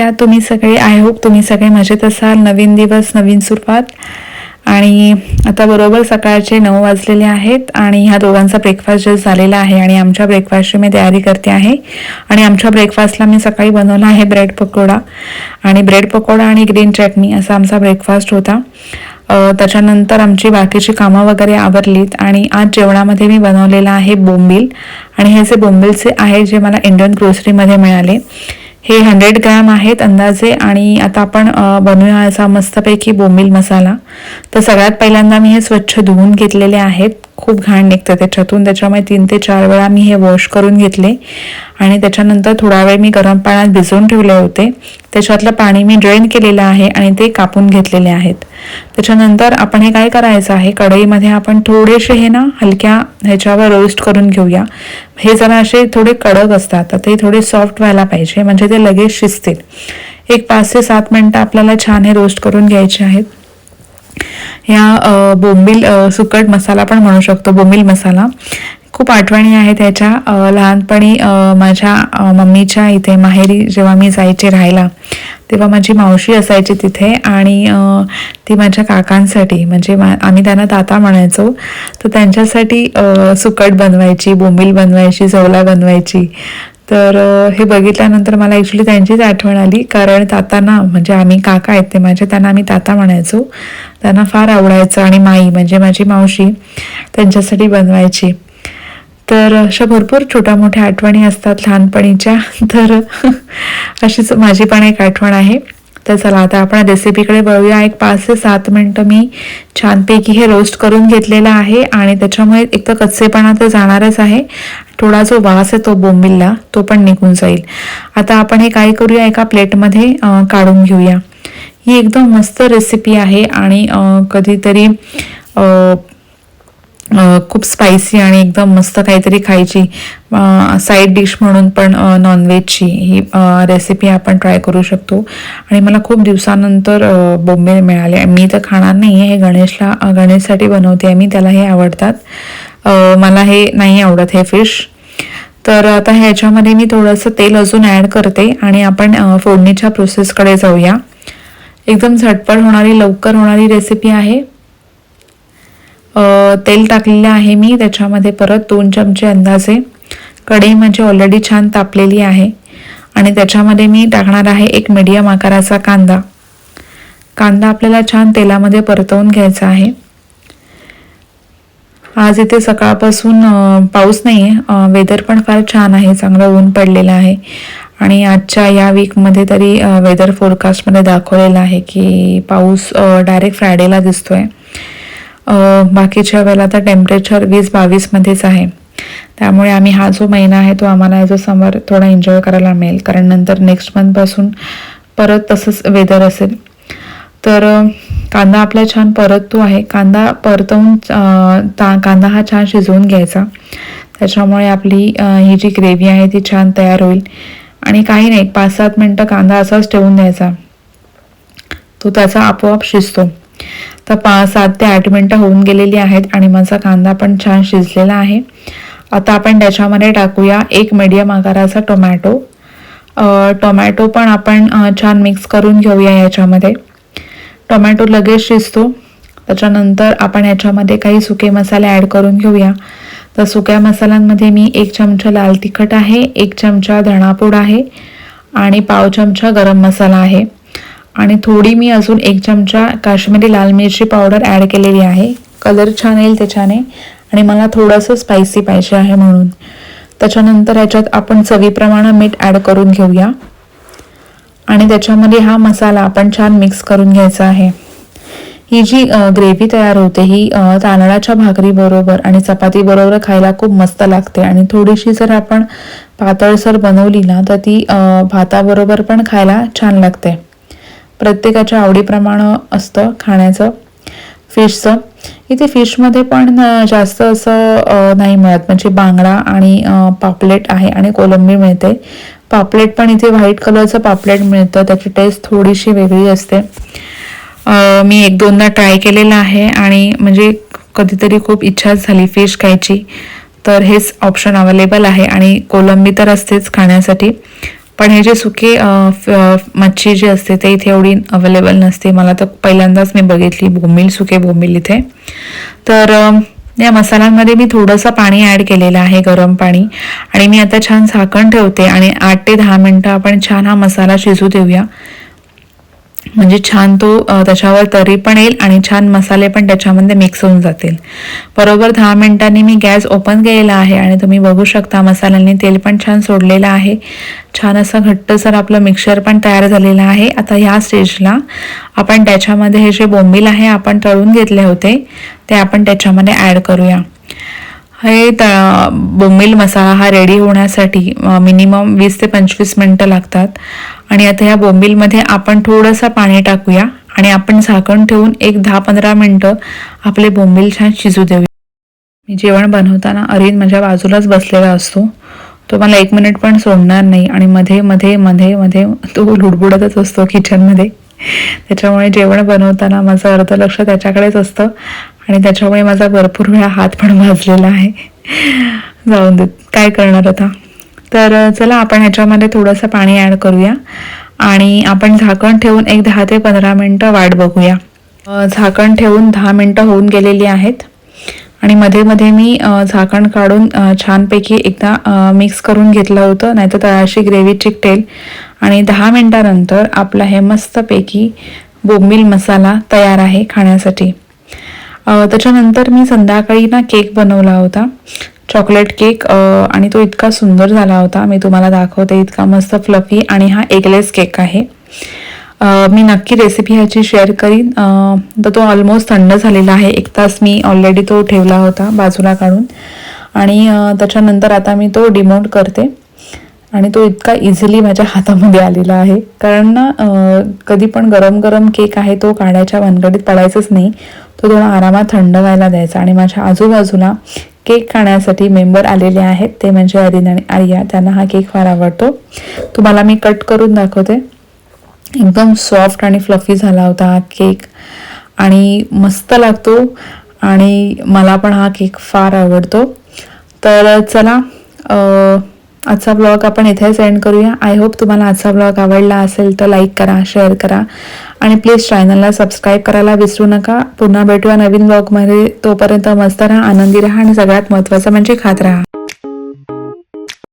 कशा तुम्ही सगळे आय होप तुम्ही सगळे मजेत असाल. नवीन दिवस नवीन सुरुवात. आणि आता बरोबर सकाळचे नऊ वाजलेले आहेत आणि ह्या दोघांचा ब्रेकफास्ट जस्ट झालेला आहे आणि आमच्या ब्रेकफास्टची मी तयारी करते आहे. आणि आमच्या ब्रेकफास्टला मी सकाळी बनवला आहे ब्रेड पकोडा आणि ब्रेड पकोडा आणि ग्रीन चटणी असा आमचा ब्रेकफास्ट होता. त्याच्यानंतर आमची बाकीची कामं वगैरे आवरलीत आणि आज जेवणामध्ये मी बनवलेलं आहे बोंबील. आणि हे जे बोंबीलचे आहे जे मला इंडियन ग्रोसरीमध्ये मिळाले हे हंड्रेड ग्रॅम आहेत अंदाजे आणि आता आपण बनवूया असा मस्तपैकी बोंबील मसाला. तर सगळ्यात पहिल्यांदा मी हे स्वच्छ धुवून घेतलेले आहेत. खूप घाण निघतं त्याच्यातून. त्याच्यामुळे तीन ते चार वेळा मी हे वॉश करून घेतले. आणि त्याच्यानंतर थोडा वेळ मी गरम पाण्यात भिजवून ठेवले होते. त्याच्यातलं पाणी मी ड्रेन केलेलं आहे आणि ते कापून घेतलेले आहेत. त्याच्यानंतर आपण हे काय करायचं आहे? कढईमध्ये आपण थोडेसे हे ना हलक्या ह्याच्यावर रोस्ट करून घेऊया. हे जरा असे थोडे कडक असतात. तर ते थोडे सॉफ्ट व्हायला पाहिजे. म्हणजे ते लगेच शिजतील. एक पाच ते सात मिनटं आपल्याला छान हे रोस्ट करून घ्यायचे आहेत. ह्या बोंबील सुकट मसाला पण म्हणू शकतो बोंबील मसाला. खूप आठवणी आहेत त्याच्या लहानपणी माझ्या मम्मीच्या इथे माहेरी जेव्हा मी जायचे राहायला तेव्हा माझी मावशी असायची तिथे आणि ती माझ्या काकांसाठी म्हणजे मा आम्ही त्यांना ताता म्हणायचो तर त्यांच्यासाठी सुकट बनवायची बोंबील बनवायची जवला बनवायची. तर हे बघितल्यानंतर मला ॲक्च्युली त्यांचीच आठवण आली. कारण तातांना म्हणजे आम्ही काका आहेत ते माझे त्यांना आम्ही ताता म्हणायचो. त्यांना फार आवडायचं आणि माई म्हणजे माझी मावशी त्यांच्यासाठी बनवायची. तर अशा भरपूर छोट्या मोठ्या आठवणी असतात लहानपणीच्या. तर अशीच माझी पण एक आठवण आहे. तर चला आता आपण रेसिपीकडे वळूया. एक पाच ते सात मिनटं मी छानपैकी हे रोस्ट करून घेतलेलं आहे आणि त्याच्यामुळे एक तर कच्चेपणा तर जाणारच आहे. थोडा जो वास आहे तो बोंबिलला तो पण निघून जाईल. आता आपण हे काय करूया एका प्लेटमध्ये काढून घेऊया. ही एकदम मस्त रेसिपी आहे आणि कधीतरी खूप स्पायसी आणि एकदम मस्त काहीतरी खायची साईड डिश म्हणून पण नॉनव्हेजची ही रेसिपी आपण ट्राय करू शकतो. आणि मला खूप दिवसानंतर बोंबे मिळाले. मी तर खाणार नाही आहे हे गणेशला गणेशसाठी बनवते आहे मी त्याला हे आवडतात. मला हे नाही आवडत हे फिश तर आता ह्याच्यामध्ये मी थोडंसं तेल अजून ॲड करते आणि आपण फोडणीच्या प्रोसेसकडे जाऊया. एकदम झटपट होणारी लवकर होणारी रेसिपी आहे. तेल टाकलेलं आहे मी त्याच्यामध्ये परत दोन चमचे अंदाजे. कढई माझी ऑलरेडी छान तापलेली आहे. आणि त्याच्यामध्ये मी टाकणार आहे एक मीडियम आकाराचा कांदा. कांदा आपल्याला छान तेलामध्ये परतवून घ्यायचा आहे. आज इथे सकाळपासून पाऊस नाही आहे वेदर पण फार छान आहे चांगलं ऊन पडलेलं आहे. आणि आजच्या या वीकमध्ये तरी वेदर फोरकास्टमध्ये दाखवलेलं आहे की पाऊस डायरेक्ट फ्रायडेला दिसतोय. आहे बाकीच्या वेळेला तर टेम्परेचर वीस बावीसमध्येच आहे. त्यामुळे आम्ही हा जो महिना आहे तो आम्हाला ॲज अ समर थोडा एन्जॉय करायला मिळेल. कारण नंतर नेक्स्ट मंथपासून परत तसंच वेदर असेल. तर कांदा आपला छान परततो आहे. कांदा परतवून ता कांदा हा छान शिजवून घ्यायचा. त्याच्यामुळे आपली ही जी ग्रेव्ही आहे ती छान तयार होईल. आणि काही नाही पाच सात मिनटं कांदा असाच ठेवून द्यायचा. तो त्याचा आपोआप शिजतो. तर पाच सात ते आठ मिनटं होऊन गेलेली आहेत आणि माझा कांदा पण छान शिजलेला आहे. आता आपण त्याच्यामध्ये टाकूया एक मीडियम आकाराचा टोमॅटो टोमॅटो पण आपण छान मिक्स करून घेऊया याच्यामध्ये. टोमॅटो लगेच शिजतो. त्याच्यानंतर आपण याच्यामध्ये काही सुके मसाले ॲड करून घेऊया. तर सुक्या मसाल्यांमध्ये मी एक चमचा लाल तिखट आहे एक चमचा धणापूड आहे आणि पाव चमचा गरम मसाला आहे. आणि थोडी मी अजून एक चमचा काश्मीरी लाल मिरची पावडर ॲड केलेली आहे. कलर छान येईल त्याच्याने. आणि मला थोडंसं स्पायसी पाहिजे आहे म्हणून. त्याच्यानंतर याच्यात आपण चवीप्रमाणे मीठ ॲड करून घेऊया. आणि त्याच्यामध्ये हा मसाला आपण छान मिक्स करून घ्यायचा आहे. ही जी ग्रेव्ही तयार होते ही तांदळाच्या भाकरीबरोबर आणि चपातीबरोबर खायला खूप मस्त लागते. आणि थोडीशी जर आपण पातळसर बनवली ना तर ती भाताबरोबर पण खायला छान लागते. प्रत्येकाच्या आवडीप्रमाणे असतं खाण्याचं. फिशचं. इथे फिशमध्ये पण जास्त असं नाही मिळत. म्हणजे बांगडा आणि पापलेट आहे आणि कोलंबी मिळते. पापलेट पण इथे व्हाईट कलरचं पापलेट मिळतं. त्याची टेस्ट थोडीशी वेगळी असते. मी एक दोनदा ट्राय केलेलं आहे आणि म्हणजे कधीतरी खूप इच्छाच झाली फिश खायची. तर हेच ऑप्शन अवेलेबल आहे आणि कोलंबी तर असतेच खाण्यासाठी. पण हे जे सुके फ- मच्छी जी असते ते इथे एवढी अवेलेबल नसते. मला तर पहिल्यांदाच मी बघितली बोंबील सुके बोंबील इथे. तर या मसाल्यांमध्ये मी थोडंसं पाणी ॲड केलेलं आहे गरम पाणी. आणि मी आता छान झाकण ठेवते आणि आठ ते दहा मिनटं आपण छान हा मसाला शिजू देऊया. म्हणजे छान तो त्याच्यावर तरी पण येईल आणि छान मसाले पण त्याच्यामध्ये मिक्स होऊन जातील. बरोबर दहा मिनिटांनी मी गॅस ओपन केलेला आहे आणि तुम्ही बघू शकता मसाल्यांनी तेल पण छान सोडलेलं आहे. छान असं घट्टसर आपलं मिक्सर पण तयार झालेलं आहे. आता ह्या स्टेजला आपण त्याच्यामध्ये हे जे बोंबील आहे आपण तळून घेतले होते ते आपण त्याच्यामध्ये ॲड करूया. हे त बोंबील मसाला हा रेडी होण्यासाठी मिनिमम वीस ते पंचवीस मिनटं लागतात. आणि आता ह्या बोंबीलमध्ये आपण थोडंसं पाणी टाकूया आणि आपण झाकण ठेवून एक दहा पंधरा मिनटं आपले बोंबील छान शिजू देऊया. मी जेवण बनवताना अरिन माझ्या बाजूलाच बसलेला असतो. तो मला एक मिनिट पण सोडणार नाही आणि मध्ये मध्ये मध्ये मध्ये तो लुडबुडतच असतो किचनमध्ये. त्याच्यामुळे जेवण बनवताना माझं अर्ध लक्ष त्याच्याकडेच असतं आणि त्याच्यामुळे माझा भरपूर वेळा हात पण भाजलेला आहे. जाऊन देत काय करणार आता? तर चला आपण ह्याच्यामध्ये थोडंसं पाणी ॲड करूया. आणि आपण झाकण ठेवून एक दहा ते पंधरा मिनटं वाट बघूया. झाकण ठेवून दहा मिनटं होऊन गेलेली आहेत. आणि मध्ये मध्ये मी झाकण काढून छानपैकी एकदा मिक्स करून घेतलं होतं. नाहीतर तळाशी ग्रेव्ही चिकटेल. आणि दहा मिनटानंतर आपला हे मस्तपैकी बोंबील मसाला तयार आहे खाण्यासाठी. त्याच्यानंतर मी संध्याकाळी ना केक बनवला होता. चॉकलेट केक आणि तो इतका सुंदर झाला होता. मी तुम्हाला दाखवते इतका मस्त फ्लफी आणि हा एगलेस केक आहे. मी नक्की रेसिपी ह्याची शेअर करीन. तर तो ऑलमोस्ट थंड झालेला आहे. एक तास मी ऑलरेडी तो ठेवला होता बाजूला काढून. आणि त्याच्यानंतर आता मी तो डिमोट करते. आणि तो इतका इझिली माझ्या हातामध्ये आलेला आहे. कारण ना कधी पण गरम गरम केक आहे तो काढायच्या भानगडीत पडायचंच नाही. तो थोडा आरामात थंड व्हायला द्यायचा. आणि माझ्या आजूबाजूला केक खाण्यासाठी मेंबर आलेले आहेत. ते म्हणजे अरिन आणि आर्या. त्यांना हा केक फार आवडतो. तुम्हाला मी कट करून दाखवते. एकदम सॉफ्ट आणि फ्लफी झाला होता हा केक. आणि मस्त लागतो. आणि मला पण हा केक फार आवडतो. तर चला आजचा ब्लॉग आपण इथेच एंड करूया. आय होप तुम्हाला आजचा ब्लॉग आवडला असेल तर लाईक करा शेअर करा. आणि प्लीज चॅनलला सबस्क्राईब करायला विसरू नका. पुन्हा भेटूया नवीन ब्लॉगमध्ये तोपर्यंत मस्त राहा आनंदी राहा आणि सगळ्यात महत्त्वाचं म्हणजे खात राहा.